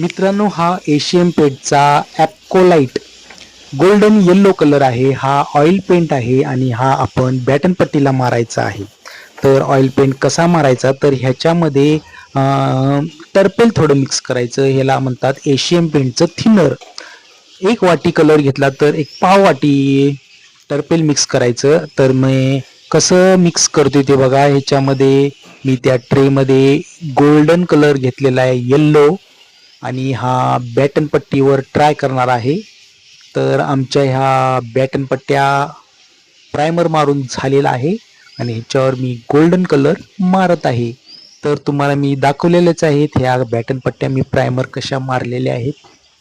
मित्रांनो हा एशियन पेंटचा ॲपकोलाईट गोल्डन येल्लो कलर आहे. हा ऑइल पेंट आहे आणि हा आपण बॅटन पट्टीला मारायचा आहे. तर ऑइल पेंट कसा मारायचा? तर ह्याच्यामध्ये टर्पेल थोडं मिक्स करायचं. ह्याला म्हणतात एशियन पेंटचं थिनर एक वाटी कलर घेतला तर एक पाव वाटी टर्पेल मिक्स करायचं. तर मी कसं मिक्स करतोय ते बघा. ह्याच्यामध्ये मी त्या ट्रेमध्ये गोल्डन कलर घेतलेला आहे येल्लो आणि हा बॅटन पट्टीवर ट्राय करणार आहे. तर आमच्या ह्या बॅटन पट्ट्या प्रायमर मारून झालेला आहे. आणि ह्याच्यावर मी गोल्डन कलर मारत आहे. तर तुम्हाला मी दाखवलेलेच आहेत. ह्या बॅटन पट्ट्या मी प्रायमर कशा मारलेल्या आहेत.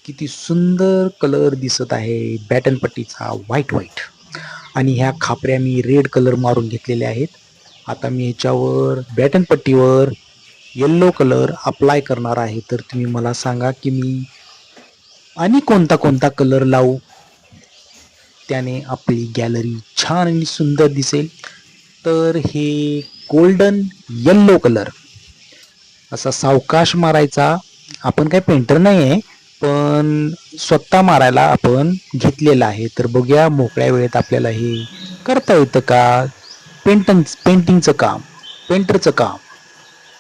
किती सुंदर कलर दिसत आहे बॅटन पट्टीचा व्हाईट व्हाईट आणि ह्या खापऱ्या मी रेड कलर मारून घेतलेल्या आहेत. आता मी ह्याच्यावर बॅटन पट्टीवर येल्लो कलर अप्लाय करणार आहे. तर तुम्ही मला सांगा की मी आणि कोणता कोणता कलर लावू? त्याने आपली गॅलरी छान आणि सुंदर दिसेल. तर हे गोल्डन येल्लो कलर असा सावकाश मारायचा. आपण काय पेंटर नाही आहे पण स्वतः मारायला आपण घेतलेला आहे. तर बघूया मोकळ्या वेळेत आपल्याला हे करता येतं का? पेंटन पेंटिंगचं काम पेंटरचं काम.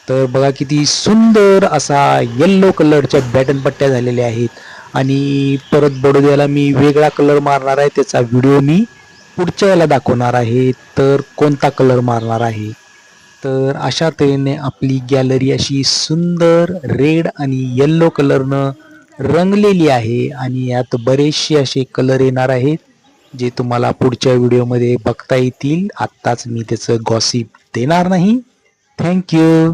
तर बघा किती सुंदर असा येल्लो कलरच्या बॅटन पट्ट्या झालेल्या आहेत. आणि परत बडोद्याला मी वेगळा कलर मारणार आहे त्याचा व्हिडिओ मी पुढच्या याला दाखवणार आहे. तर कोणता कलर मारणार आहे? तर अशा तऱ्हेने आपली गॅलरी अशी सुंदर रेड आणि येल्लो कलरनं रंगलेली आहे. आणि यात बरेचसे असे कलर येणार आहेत जे तुम्हाला पुढच्या व्हिडिओमध्ये बघता येतील. आत्ताच मी त्याचं गॉसिप देणार नाही. थँक्यू